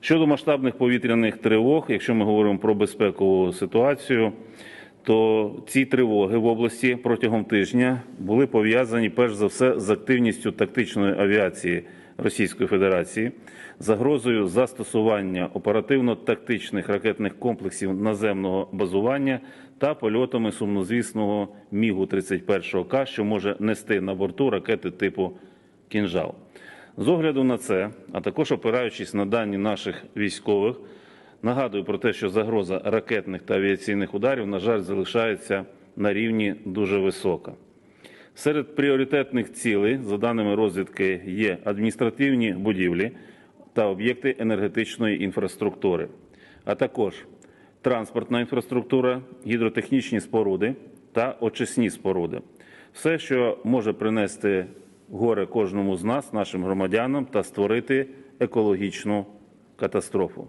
Щодо масштабних повітряних тривог, якщо ми говоримо про безпекову ситуацію, то ці тривоги в області протягом тижня були пов'язані перш за все з активністю тактичної авіації Російської Федерації, загрозою застосування оперативно-тактичних ракетних комплексів наземного базування та польотами сумнозвісного Мігу 31 К, що може нести на борту ракети типу Кінжал. З огляду на це, а також опираючись на дані наших військових, нагадую про те, що загроза ракетних та авіаційних ударів, на жаль, залишається на рівні дуже висока. Серед пріоритетних цілей, за даними розвідки, є адміністративні будівлі та об'єкти енергетичної інфраструктури, а також транспортна інфраструктура, гідротехнічні споруди та очисні споруди. Все, що може принести горе кожному з нас, нашим громадянам, та створити екологічну катастрофу.